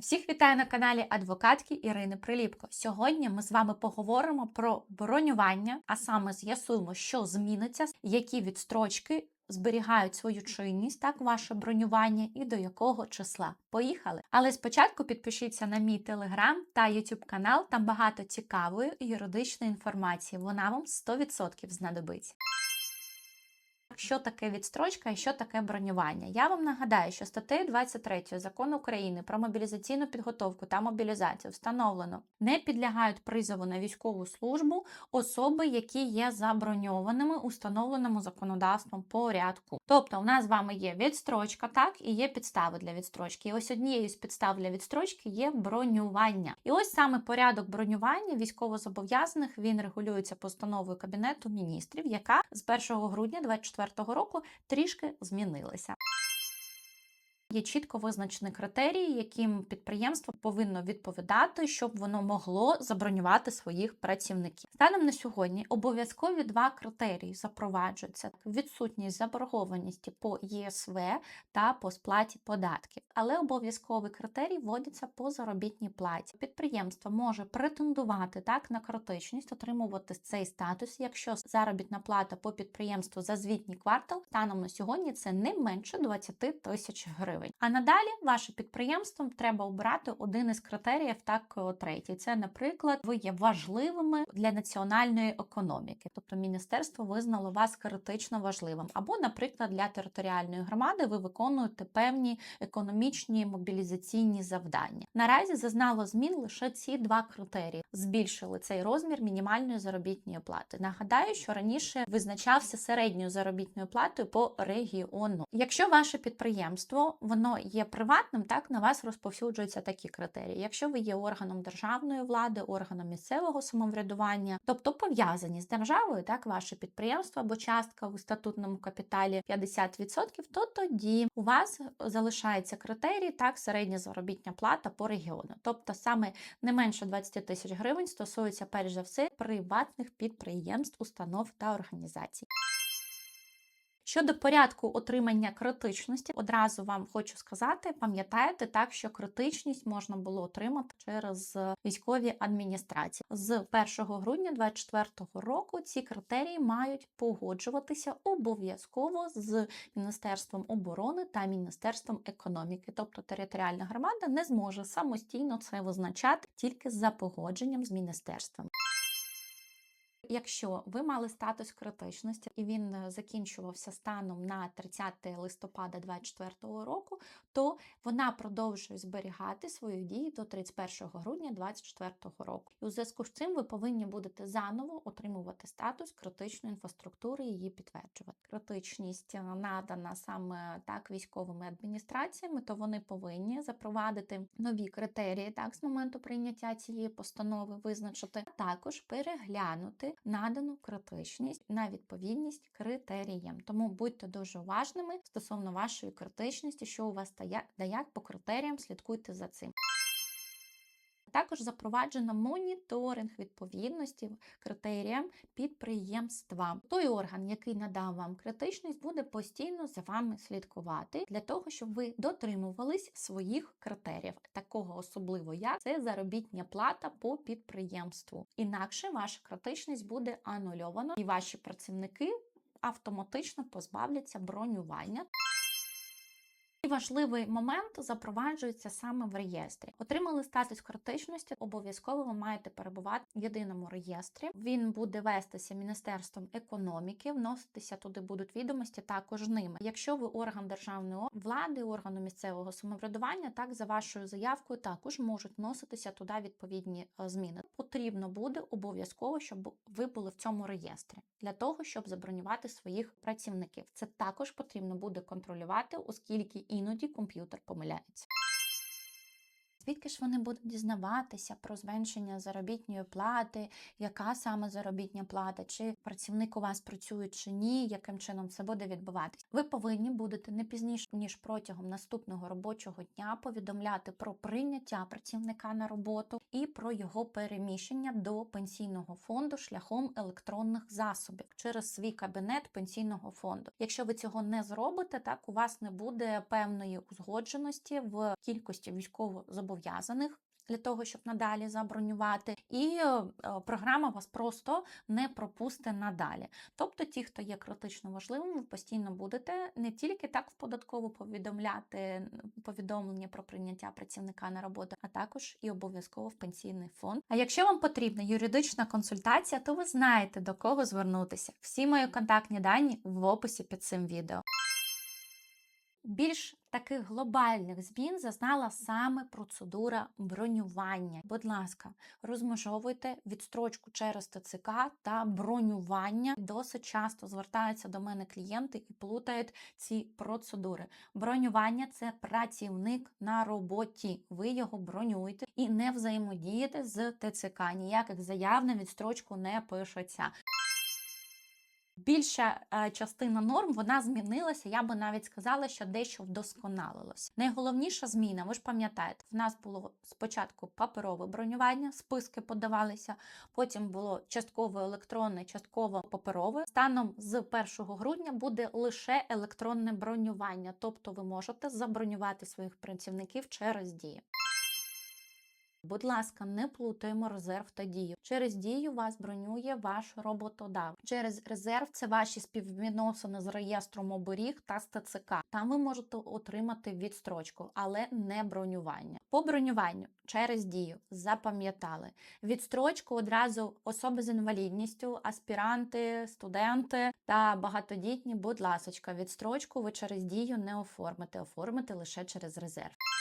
Всіх вітаю на каналі адвокатки Ірини Приліпко. Сьогодні ми з вами поговоримо про бронювання, а саме з'ясуємо, що зміниться, які відстрочки зберігають свою чинність, так ваше бронювання і до якого числа. Поїхали! Але спочатку підпишіться на мій телеграм та ютуб канал. Там багато цікавої юридичної інформації. Вона вам 100% знадобиться. Що таке відстрочка і що таке бронювання? Я вам нагадаю, що статтею 23 закону України про мобілізаційну підготовку та мобілізацію встановлено, не підлягають призову на військову службу особи, які є заброньованими у встановленому законодавством порядку. Тобто, у нас з вами є відстрочка, так і є підстави для відстрочки. І ось однією з підстав для відстрочки є бронювання. І ось саме порядок бронювання військовозобов'язаних він регулюється постановою Кабінету міністрів, яка з 1 грудня 2024 року трішки змінилася. Є чітко визначені критерії, яким підприємство повинно відповідати, щоб воно могло забронювати своїх працівників. Станом на сьогодні обов'язкові два критерії запроваджуються: відсутність заборгованості по ЄСВ та по сплаті податків. Але обов'язковий критерій вводиться по заробітній платі. Підприємство може претендувати так на критичність, отримувати цей статус, якщо заробітна плата по підприємству за звітній квартал станом на сьогодні це не менше 20 тисяч гривень. А надалі ваше підприємство треба обрати один із критеріїв, так третій. Це, наприклад, ви є важливими для національної економіки, тобто міністерство визнало вас критично важливим. Або, наприклад, для територіальної громади ви виконуєте певні економічні мобілізаційні завдання. Наразі зазнало змін лише ці два критерії. Збільшили цей розмір мінімальної заробітної плати. Нагадаю, що раніше визначався середньою заробітною платою по регіону. Якщо ваше підприємство воно є приватним, так на вас розповсюджуються такі критерії. Якщо ви є органом державної влади, органом місцевого самоврядування, тобто пов'язані з державою, так ваше підприємство або частка у статутному капіталі 50%, то тоді у вас залишається критерій так середня заробітня плата по регіону. Тобто саме не менше 20 тисяч гривень стосується перш за все приватних підприємств, установ та організацій. Щодо порядку отримання критичності, одразу вам хочу сказати, пам'ятаєте так, що критичність можна було отримати через військові адміністрації. З 1 грудня 2024 року ці критерії мають погоджуватися обов'язково з Міністерством оборони та Міністерством економіки, тобто територіальна громада не зможе самостійно це визначати тільки за погодженням з міністерством. Якщо ви мали статус критичності і він е, закінчувався станом на 30 листопада 2024 року, то вона продовжує зберігати свою дію до 31 грудня 2024 року. І у зв'язку з цим ви повинні будете заново отримувати статус критичної інфраструктури і її підтверджувати. Критичність е, надана саме так військовими адміністраціями, то вони повинні запровадити нові критерії так з моменту прийняття цієї постанови, визначити, а також переглянути надану критичність на відповідність критеріям. Тому будьте дуже уважними стосовно вашої критичності, що у вас та як по критеріям, слідкуйте за цим. Також запроваджено моніторинг відповідності критеріям підприємства. Той орган, який надав вам критичність, буде постійно за вами слідкувати для того, щоб ви дотримувались своїх критеріїв. Такого особливо як це заробітня плата по підприємству. Інакше ваша критичність буде анульована, і ваші працівники автоматично позбавляться бронювання. Важливий момент запроваджується саме в реєстрі. Отримали статус критичності, обов'язково ви маєте перебувати в єдиному реєстрі. Він буде вестися Міністерством економіки, вноситися туди будуть відомості також ними. Якщо ви орган державної влади, органу місцевого самоврядування, так за вашою заявкою також можуть вноситися туди відповідні е, зміни. Потрібно буде обов'язково, щоб ви були в цьому реєстрі для того, щоб забронювати своїх працівників. Це також потрібно буде контролювати, оскільки іноді комп'ютер помиляється. Звідки ж вони будуть дізнаватися про зменшення заробітної плати, яка саме заробітня плата, чи працівник у вас працює чи ні, яким чином це буде відбуватися? Ви повинні будете не пізніше ніж протягом наступного робочого дня повідомляти про прийняття працівника на роботу і про його переміщення до пенсійного фонду шляхом електронних засобів через свій кабінет пенсійного фонду. Якщо ви цього не зробите, так у вас не буде певної узгодженості в кількості військовозобов'язаних військовозобов'язаних. Для того щоб надалі забронювати, і е, програма вас просто не пропусте надалі. Тобто, ті, хто є критично важливим, ви постійно будете не тільки так в податкову повідомляти повідомлення про прийняття працівника на роботу, а також і обов'язково в пенсійний фонд. А якщо вам потрібна юридична консультація, то ви знаєте до кого звернутися. Всі мої контактні дані в описі під цим відео. Більш таких глобальних змін зазнала саме процедура бронювання. Будь ласка, розмежовуйте відстрочку через ТЦК та бронювання. Досить часто звертаються до мене клієнти і плутають ці процедури. Бронювання це працівник на роботі. Ви його бронюєте і не взаємодієте з ТЦК. Ніяких заяв на відстрочку не пишеться. Більша е, частина норм вона змінилася. Я би навіть сказала, що дещо вдосконалилось. Найголовніша зміна, ви ж пам'ятаєте, в нас було спочатку паперове бронювання, списки подавалися, потім було частково електронне, частково паперове. Станом з 1 грудня буде лише електронне бронювання, тобто ви можете забронювати своїх працівників через дію. Будь ласка, не плутаємо резерв та дію. Через дію вас бронює ваш роботодавець. Через резерв це ваші співвідносини з реєстром оберіг та з ТЦК. Там ви можете отримати відстрочку, але не бронювання. По бронюванню через дію запам'ятали. Відстрочку одразу особи з інвалідністю, аспіранти, студенти та багатодітні. Будь ласочка, відстрочку ви через дію не оформите, оформите лише через резерв.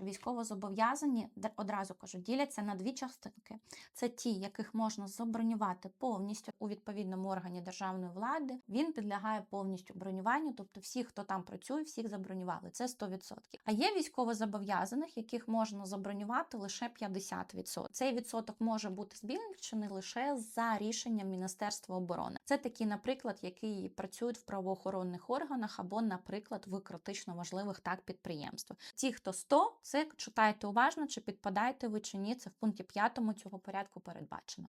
Військовозобов'язані, одразу кажу, діляться на дві частинки. Це ті, яких можна забронювати повністю у відповідному органі державної влади. Він підлягає повністю бронюванню, тобто всі, хто там працює, всіх забронювали. Це 100%. А є військовозобов'язаних, яких можна забронювати лише 50%. Цей відсоток може бути збільшений лише за рішенням Міністерства оборони. Це такі, наприклад, які працюють в правоохоронних органах або, наприклад, в критично важливих так підприємствах. Ті, хто 100, це читайте уважно, чи підпадаєте ви чи ні. Це в пункті 5 цього порядку передбачено.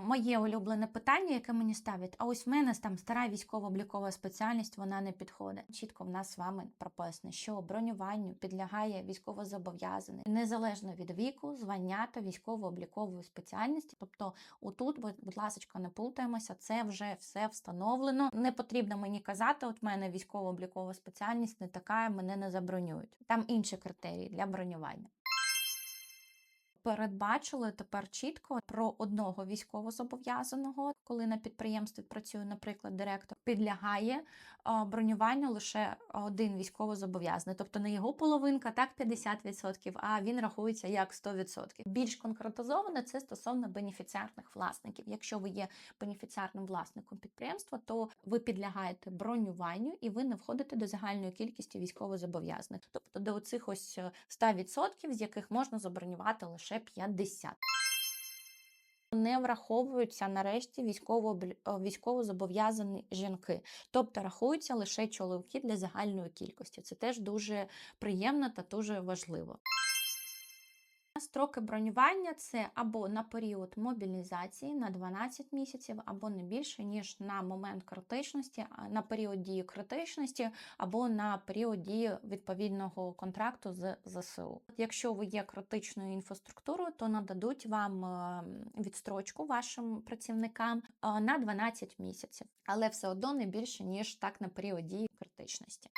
Моє улюблене питання, яке мені ставлять, а ось в мене там стара військово-облікова спеціальність, вона не підходить. Чітко в нас з вами прописано, що бронюванню підлягає військовозобов'язаний незалежно від віку, звання та військово-облікової спеціальності. Тобто, отут, будь, ласка, не плутаємося, це вже все встановлено. Не потрібно мені казати, от в мене військово-облікова спеціальність не така, мене не забронюють. Там інші критерії для бронювання передбачили тепер чітко про одного військовозобов'язаного, коли на підприємстві працює, наприклад, директор, підлягає бронюванню лише один військовозобов'язаний, тобто не його половинка, так 50%, а він рахується як 100%. Більш конкретизовано це стосовно бенефіціарних власників. Якщо ви є бенефіціарним власником підприємства, то ви підлягаєте бронюванню і ви не входите до загальної кількості військовозобов'язаних, тобто до оцих ось е, 100%, з яких можна забронювати лише 50%. Не враховуються нарешті військово військовозобов'язані жінки, тобто рахуються лише чоловіки для загальної кількості. Це теж дуже приємно та дуже важливо. Строки бронювання це або на період мобілізації на 12 місяців, або не більше, ніж на момент критичності, на період дії критичності, або на період дії відповідного контракту з ЗСУ. Якщо ви є критичною інфраструктурою, то нададуть вам е, відстрочку вашим працівникам е, на 12 місяців, але все одно не більше, ніж так на період дії критичності.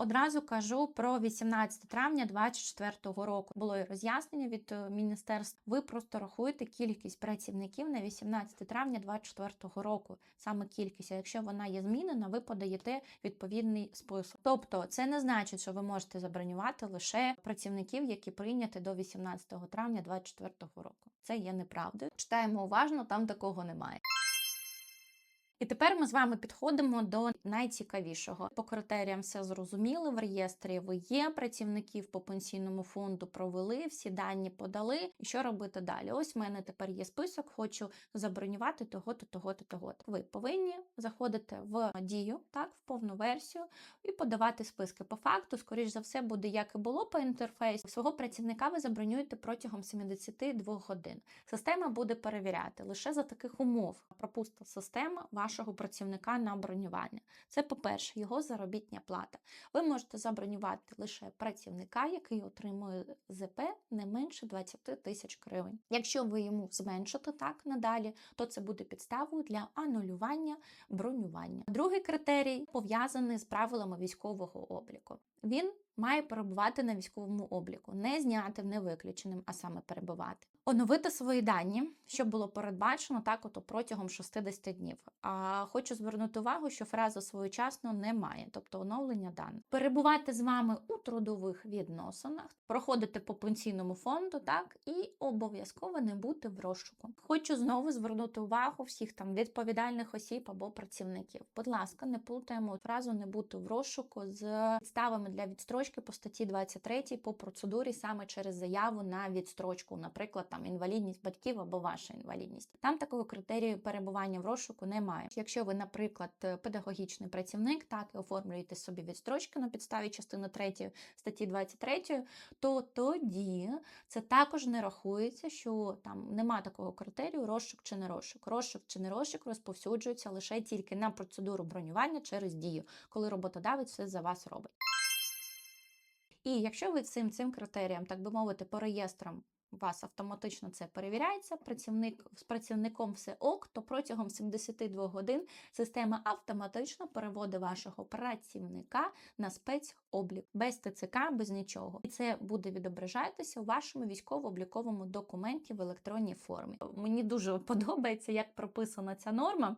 Одразу кажу про 18 травня 2024 року. Було і роз'яснення від е, міністерства. Ви просто рахуєте кількість працівників на 18 травня 2024 року. Саме кількість. А якщо вона є змінена, ви подаєте відповідний список. Тобто, це не значить, що ви можете забронювати лише працівників, які прийняті до 18 травня 2024 року. Це є неправдою. Читаємо уважно, там такого немає. І тепер ми з вами підходимо до найцікавішого. По критеріям все зрозуміли. В реєстрі ви є, працівників по пенсійному фонду провели, всі дані подали. І що робити далі? Ось в мене тепер є список, хочу забронювати того-то, того-то, того-то. Ви повинні заходити в дію, так, в повну версію, і подавати списки. По факту, скоріш за все, буде як і було по інтерфейсу. Свого працівника ви забронюєте протягом 72 годин. Система буде перевіряти лише за таких умов. Пропустить система вашого працівника на бронювання. Це, по-перше, його заробітня плата. Ви можете забронювати лише працівника, який отримує ЗП не менше 20 тисяч гривень. Якщо ви йому зменшите так надалі, то це буде підставою для анулювання бронювання. Другий критерій пов'язаний з правилами військового обліку. Він має перебувати на військовому обліку, не знятим, не виключеним, а саме перебувати. Оновити свої дані, що було передбачено так, ото протягом 60 днів. А хочу звернути увагу, що фраза своєчасно немає, тобто оновлення даних. Перебувати з вами у трудових відносинах, проходити по пенсійному фонду, так і обов'язково не бути в розшуку. Хочу знову звернути увагу всіх там відповідальних осіб або працівників. Будь ласка, не плутаємо фразу не бути в розшуку з підставами для відстрочки по статті 23 по процедурі саме через заяву на відстрочку, наприклад, там інвалідність батьків або ваша інвалідність. Там такого критерію перебування в розшуку немає. Якщо ви, наприклад, педагогічний працівник, так і оформлюєте собі відстрочки на підставі частини 3 статті 23, то тоді це також не рахується, що там нема такого критерію розшук чи не розшук. Розшук чи не розшук розповсюджується лише тільки на процедуру бронювання через дію, коли роботодавець все за вас робить. І якщо ви цим цим критеріям, так би мовити, по реєстрам у вас автоматично це перевіряється, працівник з працівником все ок, то протягом 72 годин система автоматично переводить вашого працівника на спецоблік без ТЦК, без нічого. І це буде відображатися у вашому військово-обліковому документі в електронній формі. Мені дуже подобається, як прописана ця норма.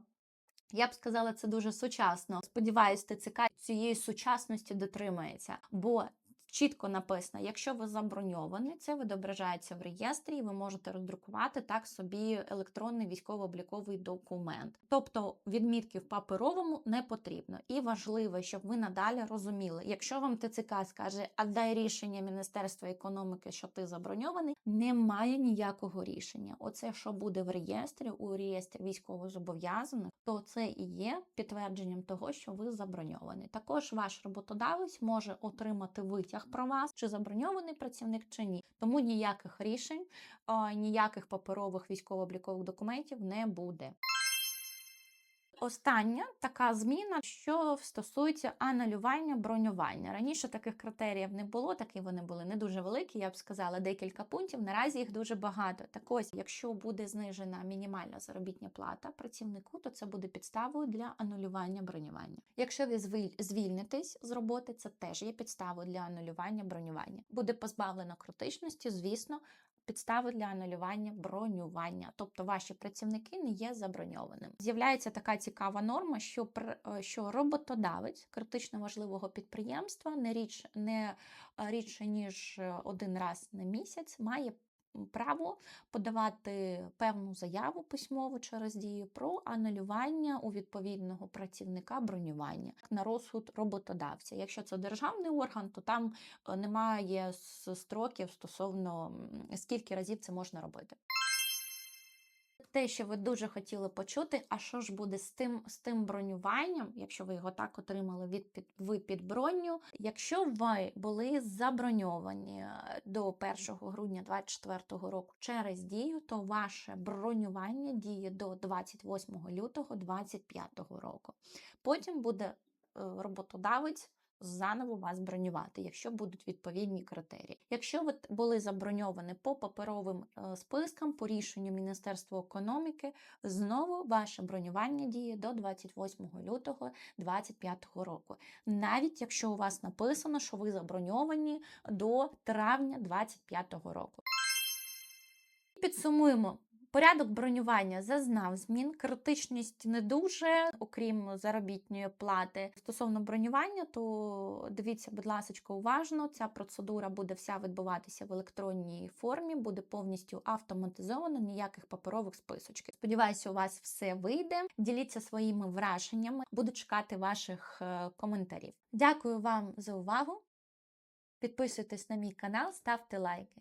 Я б сказала, це дуже сучасно. Сподіваюсь, ТЦК цієї сучасності дотримається, бо чітко написано: якщо ви заброньовані, це відображається в реєстрі, і ви можете роздрукувати так собі електронний військово-обліковий документ. Тобто відмітки в паперовому не потрібно. І важливо, щоб ви надалі розуміли, якщо вам ТЦК скаже, а дай рішення Міністерства економіки, що ти заброньований, немає ніякого рішення. Оце, що буде в реєстрі, у реєстрі військовозобов'язаних, то це і є підтвердженням того, що ви заброньовані. Також ваш роботодавець може отримати витяг про вас, чи заброньований працівник, чи ні. Тому ніяких рішень, ніяких паперових військово-облікових документів не буде. Остання така зміна, що стосується анулювання бронювання. Раніше таких критеріїв не було, такі вони були не дуже великі, я б сказала, декілька пунктів. Наразі їх дуже багато. Так ось, якщо буде знижена мінімальна заробітня плата працівнику, то це буде підставою для анулювання бронювання. Якщо ви звіль- звільнитесь з роботи, це теж є підставою для анулювання бронювання. Буде позбавлено критичності, звісно. Підстави для анулювання бронювання, тобто ваші працівники не є заброньованими. З'являється така цікава норма, що е, що роботодавець критично важливого підприємства не річ не е, рідше ніж е, один раз на місяць має право подавати певну заяву письмову через дію про анулювання у відповідного працівника бронювання на розсуд роботодавця. Якщо це державний орган, то там е, немає строків стосовно скільки разів це можна робити. Те, що ви дуже хотіли почути, а що ж буде з тим, з тим бронюванням, якщо ви його так отримали від під, ви під броню. Якщо ви були заброньовані е, до 1 грудня 2024 року через дію, то ваше бронювання діє до 28 лютого 2025 року. Потім буде е, роботодавець заново вас бронювати, якщо будуть відповідні критерії. Якщо ви були заброньовані по паперовим е, спискам, по рішенню Міністерства економіки, знову ваше бронювання діє до 28 лютого 2025 року. Навіть якщо у вас написано, що ви заброньовані до травня 2025 року. Підсумуємо. Порядок бронювання зазнав змін, критичність не дуже, окрім заробітної плати. Стосовно бронювання, то дивіться, будь ласка, уважно. Ця процедура буде вся відбуватися в електронній формі, буде повністю автоматизована, ніяких паперових списочків. Сподіваюся, у вас все вийде. Діліться своїми враженнями. Буду чекати ваших е, коментарів. Дякую вам за увагу. Підписуйтесь на мій канал, ставте лайки.